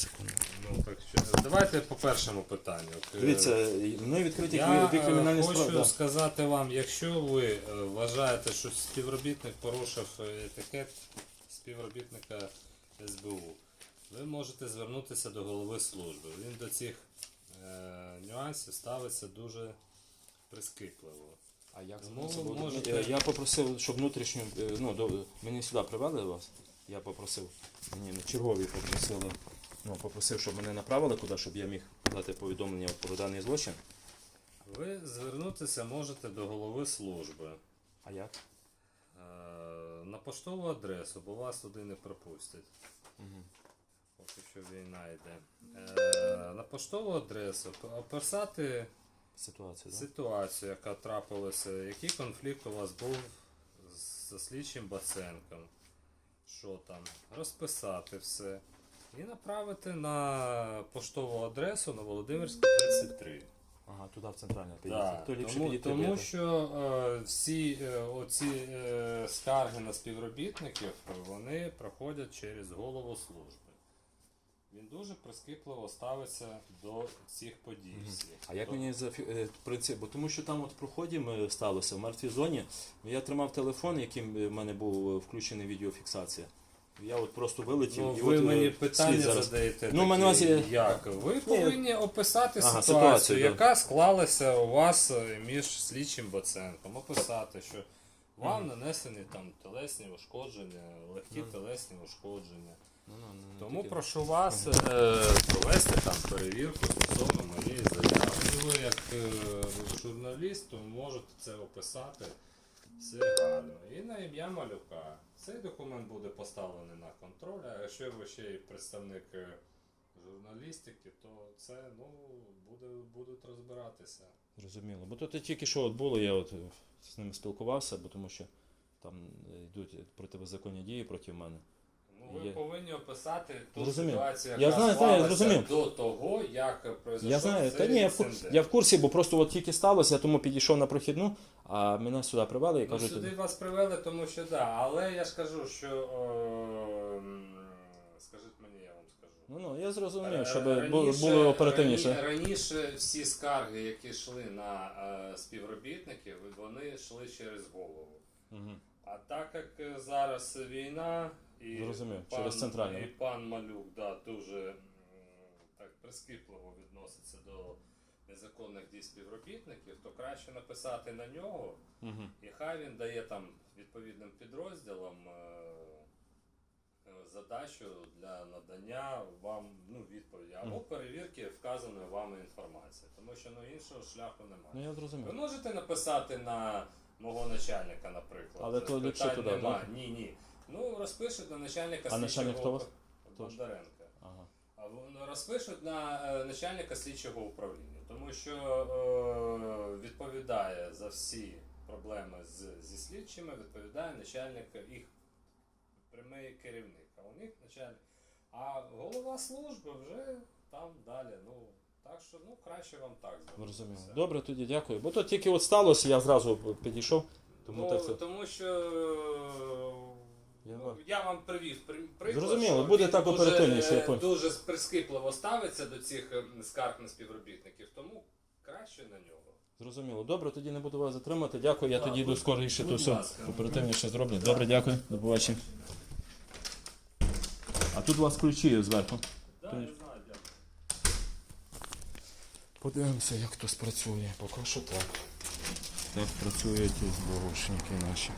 секунду. Ну, так що, давайте по першому питанню. Е, Дивіться, мною відкриті Я дві е, кримінальні хочу справи. да. сказати вам, якщо ви е, вважаєте, що співробітник порушив е, етикет співробітника СБУ, ви можете звернутися до голови служби. Він до цих е, нюансів ставиться дуже прискіпливо. А як Ну, це можете- Е, Я попросив, щоб внутрішню, е, ну, до, мені сюди привели вас. Я попросив, мені на чергові попросили, попросив, щоб мене направили куди, щоб я міг дати повідомлення про даний злочин. Ви звернутися можете до голови служби. А як? Е, На поштову адресу, бо вас туди не пропустять. Угу. Поки що війна йде. Е, на поштову адресу описати Ситуація, так? ситуацію, яка трапилася, який конфлікт у вас був з слідчим Баценком. Що там, розписати все. І направити на поштову адресу на Володимирську 33. Ага, туди в центральне Да, підійти. То ліпше тому, підійти. тому біля- що е, всі е, оці е, скарги на співробітників вони проходять через голову служби. Він дуже прискіпливо ставиться до цих подій. всіх. А як До- мені за фі- е, принцип? Бо тому що там от в проході ми сталося в мертвій зоні. Я тримав телефон, яким е, в мене був е, включений відеофіксація. Я от просто вилетів Ну, і ви от, е, мені слід питання зараз. задаєте. Ну, мене такі, є- як? Ви повинні описати Ага, ситуацію, ситуацію, да. яка склалася у вас е, між слідчим Баценком. Описати, що вам нанесені там телесні ушкодження, легкі телесні ушкодження. Ну, ну, ну, Тому таке. прошу вас е, провести там перевірку стосовно моєї заяви. І ви як е, журналіст, то можете це описати все гарно. І на ім'я малюка. Цей документ буде поставлений на контроль, а якщо ви ще й представник е, журналістики, то це ну, буде, будуть розбиратися. Зрозуміло. Бо тут тільки що от було, я от е, з ними спілкувався, бо тому що там е, йдуть противозаконні дії проти мене. Ну, ви Є. повинні описати ту Зрозумів. ситуацію, Я яка знаю, знаю, склалася зрозумів. до того, як произошов Я знаю, цей та ні, я в, кур- інцидент. я в курсі, бо просто от тільки сталося, я тому підійшов на прохідну, а мене сюди привели і Ну, кажуть, сюди вас привели, тому що да. Але я ж кажу, що е, м, скажіть мені, я вам скажу. ну ну я зрозумів, Е, щоб бу- раніше- було оперативніше. Раніше всі скарги, які йшли на е, співробітників, вони йшли через голову. Угу. А так як е, зараз війна і Зрозумів, пан, через центральну. і пан Малюк да, дуже м, так прискіпливо відноситься до незаконних дій співробітників, то краще написати на нього, Угу. і хай він дає там відповідним підрозділам е, е, задачу для надання вам ну, відповіді або перевірки вказаної вами інформації, тому що ну, іншого шляху немає. Ну я Ви можете написати на мого начальника, наприклад. Але то ліпше туди, нема. Ні, ні. Ну, розпишуть на начальника А начальник хто у вас? Бондаренка. Ага. А ну, розпишуть на е, начальника слідчого управління, тому що е, відповідає за всі проблеми з, зі слідчими, відповідає начальник їх прямий керівник. А у них начальник. А голова служби вже там далі. Ну, так що ну, краще вам так зробити. Все. Добре, тоді дякую. Бо то тільки от сталося, я зразу підійшов. Тому ну, так це. тому що Я ну, вам- я вам привів при- приклад. Зрозуміло, що буде він так дуже, оперативніше, я е, понял. Дуже прискіпливо ставиться до цих е, скарг на співробітників, тому краще на нього. Зрозуміло. Добре, тоді не буду вас затримати. Дякую. Я Так, тоді йду будь- скоріше, то все ласка. оперативніше зроблю. Добре, дякую. До побачення. А тут у вас ключі зверху. Да, знаю. Подивимося, як то спрацює. Поки що так. Так працюють ці зборушники наші.